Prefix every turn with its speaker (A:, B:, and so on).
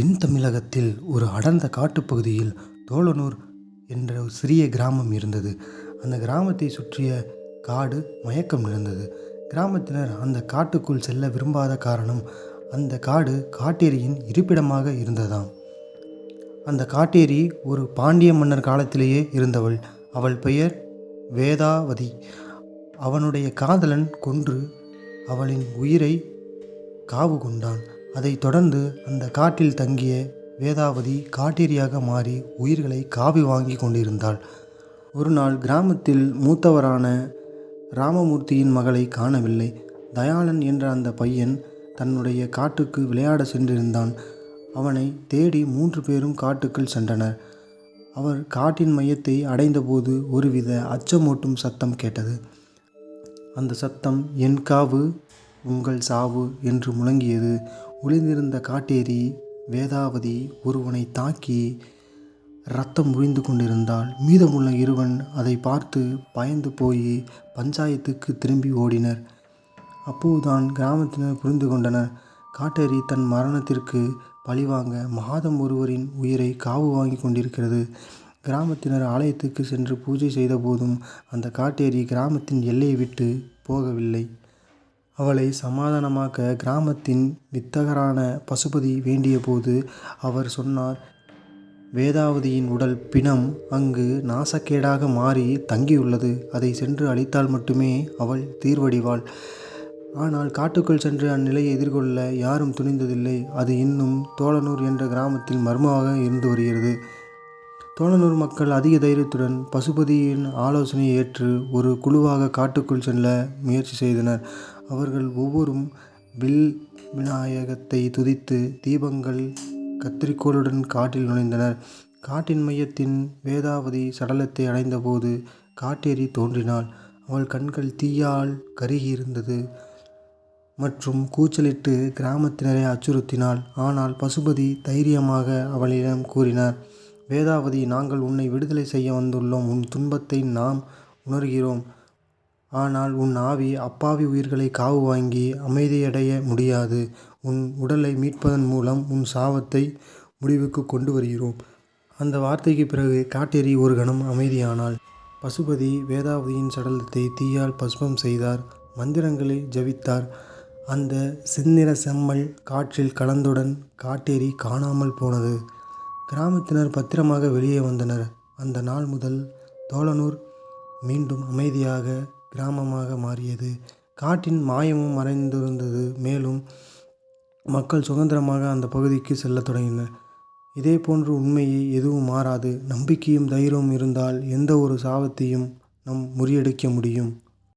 A: தென் தமிழகத்தில் ஒரு அடர்ந்த காட்டுப்பகுதியில் தோழனூர் என்ற ஒரு சிறிய கிராமம் இருந்தது. அந்த கிராமத்தை சுற்றிய காடு மயக்கம் நிறைந்தது. கிராமத்தினர் அந்த காட்டுக்குள் செல்ல விரும்பாத காரணம் அந்த காடு காட்டேரியின் இருப்பிடமாக இருந்ததாம். அந்த காட்டேரி ஒரு பாண்டிய மன்னர் காலத்திலேயே இருந்தவள். அவள் பெயர் வேதாவதி. அவனுடைய காதலன் கொன்று அவளின் உயிரை காவு கொண்டான். அதைத் தொடர்ந்து அந்த காட்டில் தங்கிய வேதாவதி காட்டேரியாக மாறி உயிர்களை காவி வாங்கி கொண்டிருந்தாள். ஒரு நாள் கிராமத்தில் மூத்தவரான ராமமூர்த்தியின் மகளை காணவில்லை. தயாளன் என்ற அந்த பையன் தன்னுடைய காட்டுக்கு விளையாட சென்றிருந்தான். அவனை தேடி மூன்று பேரும் காட்டுக்குள் சென்றனர். அவர் காட்டின் மையத்தை அடைந்தபோது ஒருவித அச்சமூட்டும் சத்தம் கேட்டது. அந்த சத்தம் என் காவு உங்கள் சாவு என்று முழங்கியது. ஒளிந்திருந்த காட்டேரி வேதாவதி ஒருவனை தாக்கி ரத்தம் முழிந்து கொண்டிருந்தாள். மீதமுள்ள இருவன் அதை பார்த்து பயந்து போய் பஞ்சாயத்துக்கு திரும்பி ஓடினர். அப்போதுதான் கிராமத்தினர் புரிந்து கொண்டனர். காட்டேரி தன் மரணத்திற்கு பழிவாங்க மாதம் ஒருவரின் உயிரை காவு வாங்கி கொண்டிருக்கிறது. கிராமத்தினர் ஆலயத்துக்கு சென்று பூஜை செய்தபோதும் அந்த காட்டேரி கிராமத்தின் எல்லையை விட்டு போகவில்லை. அவளை சமாதானமாக்க கிராமத்தின் வித்தகரான பசுபதி வேண்டியபோது அவர் சொன்னார் வேதாவதியின் உடல் பிணம் அங்கு நாசக்கேடாக மாறி தங்கியுள்ளது. அதை சென்று அழித்தால் மட்டுமே அவள் தீர்வடிவாள். ஆனால் காட்டுக்குள் சென்று அந்நிலையை எதிர்கொள்ள யாரும் துணிந்ததில்லை. அது இன்னும் தோழனூர் என்ற கிராமத்தில் மர்மமாக இருந்து வருகிறது. தோழனூர் மக்கள் அதிக தைரியத்துடன் பசுபதியின் ஆலோசனையை ஏற்று ஒரு குழுவாக காட்டுக்குள் செல்ல முயற்சி செய்தனர். அவர்கள் ஒவ்வொரும் வில் விநாயகத்தை துதித்து தீபங்கள் கத்திரிக்கோளுடன் காட்டில் நுழைந்தனர். காட்டின் மையத்தின் வேதாவதி சடலத்தை அடைந்தபோது காட்டேரி தோன்றினாள். அவள் கண்கள் தீயால் கருகியிருந்தது மற்றும் கூச்சலிட்டு கிராமத்தினரை அச்சுறுத்தினாள். ஆனால் பசுபதி தைரியமாக அவளிடம் கூறினார் வேதாவதி நாங்கள் உன்னை விடுதலை செய்ய வந்துள்ளோம். உன் துன்பத்தை நாம் உணர்கிறோம். ஆனால் உன் ஆவி அப்பாவி உயிர்களை காவு வாங்கி அமைதியடைய முடியாது. உன் உடலை மீட்பதன் மூலம் உன் சாபத்தை முடிவுக்கு கொண்டு வருகிறோம். அந்த வார்த்தைக்கு பிறகு காட்டேரி ஒரு கணம் அமைதியானாள். பசுபதி வேதாவதியின் சடலத்தை தீயால் பஸ்பம் செய்தார். மந்திரங்களை ஜபித்தார். அந்த செந்நிற செம்மல் காற்றில் கலந்துடன் காட்டேரி காணாமல் போனது. கிராமத்தினர் பத்திரமாக வெளியே வந்தனர். அந்த நாள் முதல் தோழனூர் மீண்டும் அமைதியாக கிராமமாக மாறியது. காட்டின் மாயமும் மறைந்திருந்தது. மேலும் மக்கள் சுதந்திரமாக அந்த பகுதிக்கு செல்லத் தொடங்கினர் இதே போன்று உண்மையை எதுவும் மாறாது. நம்பிக்கையும் தைரியமும் இருந்தால் எந்த ஒரு சாபத்தையும் நம் முறியடிக்க முடியும்.